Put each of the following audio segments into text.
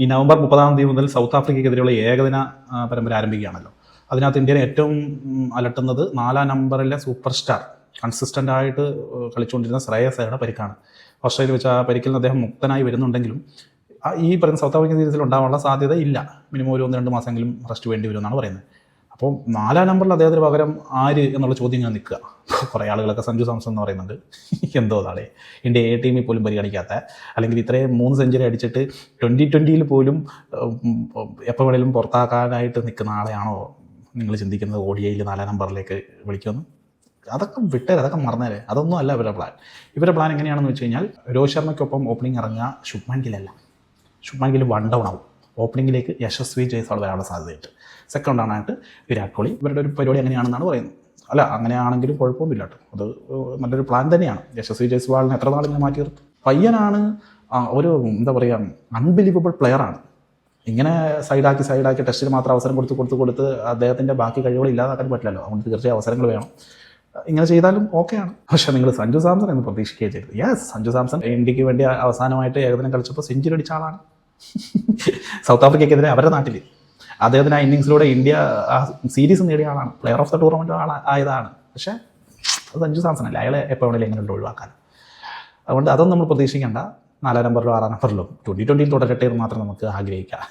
ഈ നവംബർ മുപ്പതാം തീയതി മുതൽ സൗത്ത് ആഫ്രിക്കയ്ക്കെതിരെയുള്ള ഏകദിന പരമ്പര ആരംഭിക്കുകയാണല്ലോ. അതിനകത്ത് ഇന്ത്യനെ ഏറ്റവും അലട്ടുന്നത് നാലാം നമ്പറിലെ സൂപ്പർ സ്റ്റാർ കൺസിസ്റ്റന്റ് ആയിട്ട് കളിച്ചുകൊണ്ടിരുന്ന ശ്രേയസയുടെ പരിക്കാണ്. ഓസ്ട്രേലിയ വെച്ച് ആ പരിക്കിൽ അദ്ദേഹം മുക്തനായി വരുന്നുണ്ടെങ്കിലും ഈ പറയുന്ന സൗത്ത് ആഫ്രിക്കൻ സീരീസിൽ ഉണ്ടാവാനുള്ള സാധ്യത ഇല്ല. മിനിമം ഒരു ഒന്ന് രണ്ട് മാസമെങ്കിലും റെസ്റ്റ് വേണ്ടി വരുമെന്നാണ് പറയുന്നത്. അപ്പോൾ നാലാം നമ്പറിൽ അദ്ദേഹത്തിന് പകരം ആര് എന്നുള്ള ചോദ്യം ഇങ്ങനെ നിൽക്കുക. കുറേ ആളുകളൊക്കെ സഞ്ജു സാംസൺ എന്ന് പറയുന്നുണ്ട്. എന്തോ നാളെ ഇന്ത്യ എ ടീമിൽ പോലും പരിഗണിക്കാത്ത അല്ലെങ്കിൽ ഇത്രയും മൂന്ന് സെഞ്ചുറി അടിച്ചിട്ട് ട്വന്റി ട്വന്റിയിൽ പോലും എപ്പോൾ വേണേലും പുറത്താക്കാനായിട്ട് നിൽക്കുന്ന ആളെയാണോ നിങ്ങൾ ചിന്തിക്കുന്നത് ഓഡിയയിൽ നാലാം നമ്പറിലേക്ക് വിളിക്കുമെന്ന്? അതൊക്കെ വിട്ടേരെ അതൊക്കെ മറന്നേരെ. അതൊന്നും അല്ല ഇവരുടെ പ്ലാൻ. ഇവരുടെ പ്ലാൻ എങ്ങനെയാണെന്ന് വെച്ച് കഴിഞ്ഞാൽ രോഹിത് ശർമ്മയ്ക്കൊപ്പം ഓപ്പണിംഗ് ഇറങ്ങുക ശുഭ്മാൻ ഗില്ലല്ല ശുഭ്മാൻ ഗിൽ വൺ ഡൗൺ ആവും. ഓപ്പണിങ്ങിലേക്ക് യശസ്വി ജയ്സ്വാൾ വരാനുള്ള സാധ്യതയുണ്ട്. സെക്കൻഡ് ആണായിട്ട് വിരാട് കോഹ്ലി ഇവരുടെ ഒരു പരിപാടി എങ്ങനെയാണെന്നാണ് പറയുന്നത്. അല്ല അങ്ങനെയാണെങ്കിലും കുഴപ്പമൊന്നുമില്ല കേട്ടോ. അത് നല്ലൊരു പ്ലാൻ തന്നെയാണ്. യശസ്വി ജയ്സ്വാളിനെ എത്ര നാളിങ്ങനെ മാറ്റി നിർത്തും പയ്യനാണ് ഒരു എന്താ പറയുക അൺബിലീവബിൾ പ്ലെയറാണ് ഇങ്ങനെ സൈഡാക്കി സൈഡാക്കി ടെസ്റ്റിന് മാത്രം അവസരം കൊടുത്ത് കൊടുത്ത് കൊടുത്ത് അദ്ദേഹത്തിന്റെ ബാക്കി കഴിവുകൾ ഇല്ലാതാക്കാൻ പറ്റില്ലല്ലോ. അതുകൊണ്ട് തീർച്ചയായും അവസരങ്ങൾ വേണം. ഇങ്ങനെ ചെയ്താലും ഓക്കെയാണ് പക്ഷേ നിങ്ങൾ സഞ്ജു സാംസൺ എന്ന് പ്രതീക്ഷിക്കുകയും ചെയ്തു യെസ് സഞ്ജു സാംസൺ ഇന്ത്യയ്ക്ക് വേണ്ടി അവസാനമായിട്ട് ഏകദിനം കളിച്ചപ്പോൾ സെഞ്ചുറി അടിച്ച ആളാണ്. സൗത്ത് ആഫ്രിക്കയ്ക്കെതിരെ അവരുടെ നാട്ടിൽ അദ്ദേഹത്തിന് ആ ഇന്നിങ്സിലൂടെ ഇന്ത്യ ആ സീരീസ് നേടിയ ആളാണ്. പ്ലെയർ ഓഫ് ദ ടൂർണമെന്റ് ആൾ ആയതാണ്. പക്ഷേ അത് സഞ്ജു അല്ല അയാളെ എപ്പോൾ വേണമെങ്കിലും എങ്ങനെയുണ്ട് ഒഴിവാക്കാൻ അതുകൊണ്ട് അതൊന്നും നമ്മൾ പ്രതീക്ഷിക്കേണ്ട. നാലാം നമ്പറിലോ ആറാം നമ്പറിലോ ട്വന്റി ട്വന്റിയിൽ തുടരട്ടെ എന്ന് മാത്രം നമുക്ക് ആഗ്രഹിക്കാം.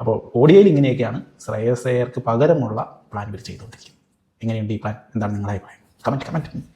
അപ്പോൾ ഓഡിയോയിൽ ഇങ്ങനെയൊക്കെയാണ് ശ്രേയസ് പകരമുള്ള പ്ലാൻ ഇവർ ചെയ്തുകൊണ്ടിരിക്കുന്നത്. എങ്ങനെയുണ്ട് ഈ പ്ലാൻ എന്താണ് നിങ്ങളുടെ അഭിപ്രായം? Comment comment